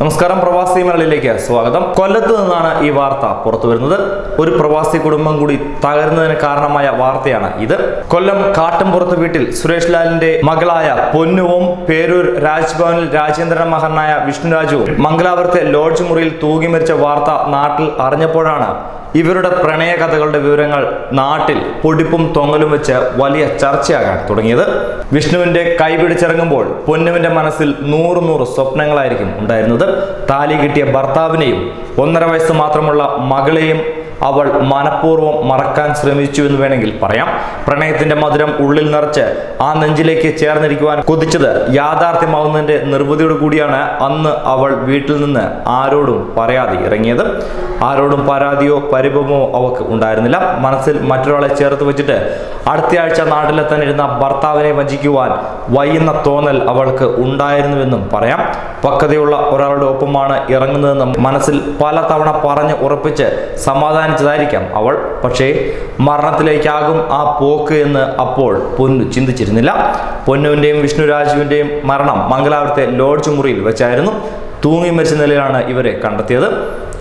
നമസ്കാരം പ്രവാസി മലയിലേക്ക് സ്വാഗതം. കൊല്ലത്ത് നിന്നാണ് ഈ വാർത്ത പുറത്തു വരുന്നത്. ഒരു പ്രവാസി കുടുംബം കൂടി തകരുന്നതിന് കാരണമായ വാർത്തയാണ് ഇത്. കൊല്ലം കാട്ടുംപുറത്ത് വീട്ടിൽ സുരേഷ് ലാലിന്റെ മകളായ പൊന്നുവും പേരൂർ രാജ്ഭവനിൽ രാജേന്ദ്രൻ മഹനായ വിഷ്ണുരാജുവും മംഗലാപുരത്തെ ലോഡ്ജ് മുറിയിൽ തൂങ്ങി മരിച്ച വാർത്ത നാട്ടിൽ അറിഞ്ഞപ്പോഴാണ് ഇവരുടെ പ്രണയകഥകളുടെ വിവരങ്ങൾ നാട്ടിൽ പൊടിപ്പും തൊങ്ങലും വെച്ച് വലിയ ചർച്ചയാകാൻ തുടങ്ങിയത്. വിഷ്ണുവിന്റെ കൈപിടിച്ചിറങ്ങുമ്പോൾ പൊന്നുവിന്റെ മനസ്സിൽ നൂറ് നൂറ് സ്വപ്നങ്ങളായിരിക്കും ഉണ്ടായിരുന്നത്. താലി കിട്ടിയ ഭർത്താവിനെയും ഒന്നര വയസ്സ് മാത്രമുള്ള മകളെയും അവൾ മനഃപൂർവം മറക്കാൻ ശ്രമിച്ചു എന്ന് വേണമെങ്കിൽ പറയാം. പ്രണയത്തിന്റെ മധുരം ഉള്ളിൽ നിറച്ച് ആ നെഞ്ചിലേക്ക് ചേർന്നിരിക്കുവാൻ കൊതിച്ചത് യാഥാർത്ഥ്യമാവുന്നതിന്റെ നിർവൃതിയോട് കൂടിയാണ് അന്ന് അവൾ വീട്ടിൽ നിന്ന് ആരോടും പറയാതെ ഇറങ്ങിയത്. ആരോടും പരാതിയോ പരിഭവമോ അവൾക്ക് ഉണ്ടായിരുന്നില്ല. മനസ്സിൽ മറ്റൊരാളെ ചേർത്ത് വെച്ചിട്ട് അടുത്തയാഴ്ച നാട്ടിലെത്താനിരുന്ന ഭർത്താവിനെ വഞ്ചിക്കുവാൻ വയ്യുന്ന തോന്നൽ അവൾക്ക് ഉണ്ടായിരുന്നുവെന്നും പറയാം. പക്വതയുള്ള ഒരാളുടെ ഒപ്പമാണ് ഇറങ്ങുന്നതെന്നും മനസ്സിൽ പലതവണ പറഞ്ഞ് ഉറപ്പിച്ച് സമാധാനിച്ചതായിരിക്കാം അവൾ. പക്ഷേ മരണത്തിലേക്കാകും ആ പോക്ക് എന്ന് അപ്പോൾ പൊന്നു ചിന്തിച്ചിരുന്നില്ല. പൊന്നുവിന്റെയും വിഷ്ണുരാജുവിന്റെയും മരണം മംഗലാപുരത്തെ ലോഡ്ജ് മുറിയിൽ വെച്ചായിരുന്നു തൂങ്ങി മരിച്ച നിലയിലാണ് ഇവരെ കണ്ടെത്തിയത്.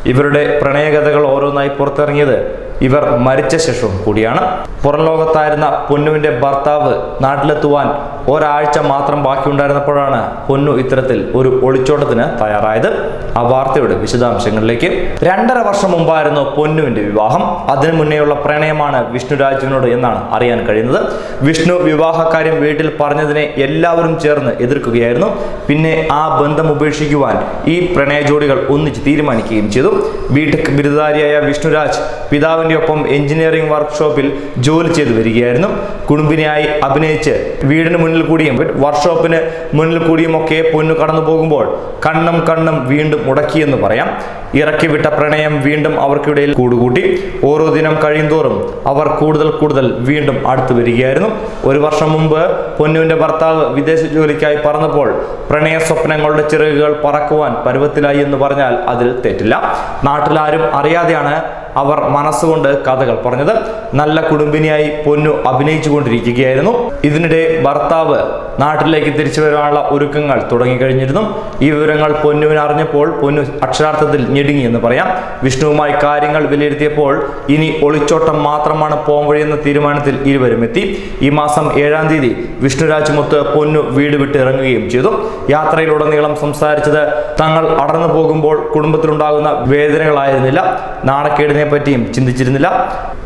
ഇവരുടെ പ്രണയകഥകൾ ഓരോന്നായി പുറത്തിറങ്ങിയത് ഇവർ മരിച്ച ശേഷവും കൂടിയാണ്. പുറം ലോകത്തായിരുന്ന പൊന്നുവിന്റെ ഭർത്താവ് നാട്ടിലെത്തുവാൻ ഒരാഴ്ച മാത്രം ബാക്കിയുണ്ടായിരുന്നപ്പോഴാണ് പൊന്നു ഇത്തരത്തിൽ ഒരു ഒളിച്ചോട്ടത്തിന് തയ്യാറായത്. ആ വാർത്തയുടെ വിശദാംശങ്ങളിലേക്ക്. രണ്ടര വർഷം മുമ്പായിരുന്നു പൊന്നുവിന്റെ വിവാഹം. അതിനു മുന്നേയുള്ള പ്രണയമാണ് വിഷ്ണു രാജുവിനോട് എന്നാണ് അറിയാൻ കഴിയുന്നത്. വിഷ്ണു വിവാഹക്കാര്യം വീട്ടിൽ പറഞ്ഞതിനെ എല്ലാവരും ചേർന്ന് എതിർക്കുകയായിരുന്നു. പിന്നെ ആ ബന്ധം ഉപേക്ഷിക്കുവാൻ ഈ പ്രണയ ജോഡികൾ ഒന്നിച്ച് തീരുമാനിക്കുകയും ചെയ്തു. ബിടെക് ബിരുദധാരിയായ വിഷ്ണുരാജ് പിതാവിന്റെ ഒപ്പം എഞ്ചിനീയറിംഗ് വർക്ക്ഷോപ്പിൽ ജോലി ചെയ്തു വരികയായിരുന്നു. കുടുംബിനിയായി അഭിനയിച്ച് വീടിന് മുന്നിൽ കൂടിയും വർക്ക്ഷോപ്പിന് മുന്നിൽ കൂടിയും ഒക്കെ പൊന്നു കടന്നു പോകുമ്പോൾ കണ്ണും കണ്ണും വീണ്ടും മുടക്കിയെന്ന് പറയാം. ഇറക്കി വിട്ട പ്രണയം വീണ്ടും അവർക്കിടയിൽ കൂടുകൂട്ടി. ഓരോ ദിനം കഴിയുന്തോറും അവർ കൂടുതൽ കൂടുതൽ വീണ്ടും അടുത്തു വരികയായിരുന്നു. ഒരു വർഷം മുമ്പ് പൊന്നുവിന്റെ ഭർത്താവ് വിദേശ ജോലിക്കായി പറന്നപ്പോൾ പ്രണയ സ്വപ്നങ്ങളുടെ ചിറകുകൾ പറക്കുവാൻ പരുവത്തിലായി എന്ന് പറഞ്ഞാൽ അതിൽ തെറ്റില്ല. നാട്ടിലാരും അറിയാതെയാണ് അവർ മനസ്സുകൊണ്ട് കഥകൾ പറഞ്ഞത്. നല്ല കുടുംബിനിയായി പൊന്നു അഭിനയിച്ചു കൊണ്ടിരിക്കുകയായിരുന്നു ഇതിനിടെ ഭർത്താവ് നാട്ടിലേക്ക് തിരിച്ചു വരാനുള്ള ഒരുക്കങ്ങൾ തുടങ്ങിക്കഴിഞ്ഞിരുന്നു. ഈ വിവരങ്ങൾ പൊന്നുവിന് അറിഞ്ഞപ്പോൾ പൊന്നു അക്ഷരാർത്ഥത്തിൽ ഞെടുങ്ങി എന്ന് പറയാം. വിഷ്ണുവുമായി കാര്യങ്ങൾ വിലയിരുത്തിയപ്പോൾ ഇനി ഒളിച്ചോട്ടം മാത്രമാണ് പോംവഴിയെന്ന തീരുമാനത്തിൽ ഇരുവരും എത്തി. ഈ മാസം ഏഴാം തീയതി വിഷ്ണുരാജുമൊത്ത് പൊന്നു വീട് വിട്ട് ഇറങ്ങുകയും ചെയ്തു. യാത്രയിലുടനീളം സംസാരിച്ചത് തങ്ങൾ അടർന്നു പോകുമ്പോൾ കുടുംബത്തിലുണ്ടാകുന്ന വേദനകളായിരുന്നില്ല. നാണക്കേടിനെ പറ്റിയും ചിന്തിച്ചിരുന്നില്ല.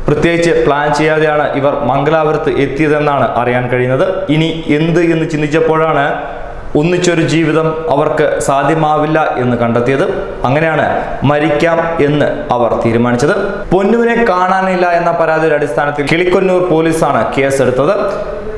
പ്രത്യേകിച്ച് പ്ലാൻ ചെയ്യാതെയാണ് ഇവർ മംഗലാപുരത്ത് എത്തിയതെന്നാണ് അറിയാൻ കഴിയുന്നത്. ഇനി എന്ത് എന്ന് ചിന്തിച്ചപ്പോഴാണ് ഒന്നിച്ചൊരു ജീവിതം അവർക്ക് സാധ്യമാവില്ല എന്ന് കണ്ടെത്തിയത്. അങ്ങനെയാണ് മരിക്കാം എന്ന് അവർ തീരുമാനിച്ചത്. പൊന്നുവിനെ കാണാനില്ല എന്ന പരാതിയുടെ അടിസ്ഥാനത്തിൽ കിളിക്കൊന്നൂർ പോലീസാണ് കേസെടുത്തത്.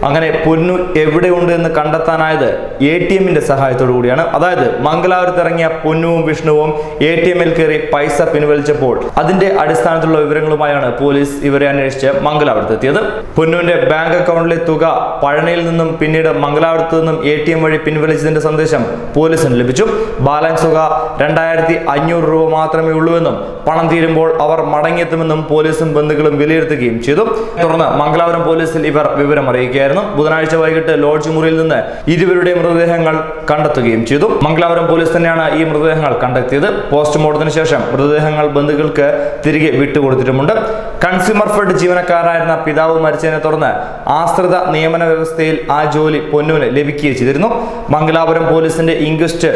അങ്ങനെ പൊന്നു എവിടെയുണ്ട് എന്ന് കണ്ടെത്താനായത് എ ടി എമ്മിന്റെ സഹായത്തോടു കൂടിയാണ്. അതായത് മംഗലാപുരത്ത് ഇറങ്ങിയ പൊന്നുവും വിഷ്ണുവും എ ടി എമ്മിൽ കയറി പൈസ പിൻവലിച്ചപ്പോൾ അതിന്റെ അടിസ്ഥാനത്തിലുള്ള വിവരങ്ങളുമായാണ് പോലീസ് ഇവരെ അന്വേഷിച്ച് മംഗലാപുരത്ത് എത്തിയത്. പൊന്നുവിന്റെ ബാങ്ക് അക്കൗണ്ടിലെ തുക പഴനിയിൽ നിന്നും പിന്നീട് മംഗലാപുരത്ത് നിന്നും എ ടി എം വഴി പിൻവലിച്ചതിന്റെ സന്ദേശം പോലീസിന് ലഭിച്ചു. ബാലൻസ് തുക രണ്ടായിരത്തി അഞ്ഞൂറ് രൂപ മാത്രമേ ഉള്ളൂവെന്നും പണം തീരുമ്പോൾ അവർ മടങ്ങിയെത്തുമെന്നും പോലീസും ബന്ധുക്കളും വിലയിരുത്തുകയും ചെയ്തു. തുടർന്ന് മംഗലാപുരം പോലീസിൽ ഇവർ വിവരം അറിയിക്കുകയായിരുന്നു ബുധനാഴ്ച വൈകിട്ട് ലോഡ്ജ് മുറിയിൽ നിന്ന് ഇരുവരുടെ മൃതദേഹങ്ങൾ കണ്ടെത്തുകയും ചെയ്തു. മംഗലാപുരം പോലീസ് തന്നെയാണ് ഈ മൃതദേഹങ്ങൾ കണ്ടെത്തിയത്. പോസ്റ്റ്മോർട്ടത്തിന് ശേഷം മൃതദേഹങ്ങൾ ബന്ധുക്കൾക്ക് തിരികെ വിട്ടുകൊടുത്തിട്ടുമുണ്ട്. കൺസ്യൂമർ ഫെഡ് ജീവനക്കാരായിരുന്ന പിതാവ് മരിച്ചതിനെ തുടർന്ന് ആശ്രിത നിയമന വ്യവസ്ഥയിൽ ആ ജോലി പൊന്നുവിന് ലഭിക്കുകയും ചെയ്തിരുന്നു. മംഗലാപുരം പോലീസിന്റെ ഇൻക്വസ്റ്റ്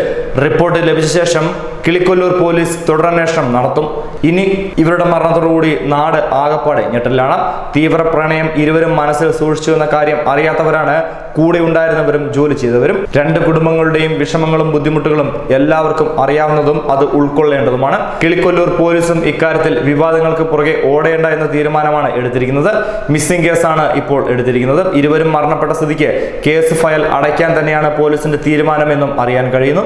റിപ്പോർട്ട് ലഭിച്ച ശേഷം കിളിക്കൊല്ലൂർ പോലീസ് തുടരന്വേഷണം നടത്തും. ഇനി ഇവരുടെ മരണത്തോടുകൂടി നാട് ആകപ്പാടെ ഞെട്ടലാണ് തീവ്ര പ്രണയം ഇരുവരും മനസ്സിൽ സൂക്ഷിച്ചു എന്ന കാര്യം അറിയാത്തവരാണ് കൂടെ ഉണ്ടായിരുന്നവരും ജോലി ചെയ്തവരും. രണ്ട് കുടുംബങ്ങളുടെയും വിഷമങ്ങളും ബുദ്ധിമുട്ടുകളും എല്ലാവർക്കും അറിയാവുന്നതും അത് ഉൾക്കൊള്ളേണ്ടതുമാണ്. കിളിക്കൊല്ലൂർ പോലീസും ഇക്കാര്യത്തിൽ വിവാദങ്ങൾക്ക് പുറകെ ഓടേണ്ട എന്ന തീരുമാനമാണ് എടുത്തിരിക്കുന്നത്. മിസ്സിംഗ് കേസാണ് ഇപ്പോൾ എടുത്തിരിക്കുന്നത്. ഇരുവരും മരണപ്പെട്ട സ്ഥിതിക്ക് കേസ് ഫയൽ അടയ്ക്കാൻ തന്നെയാണ് പോലീസിന്റെ തീരുമാനമെന്നും അറിയാൻ കഴിയുന്നു.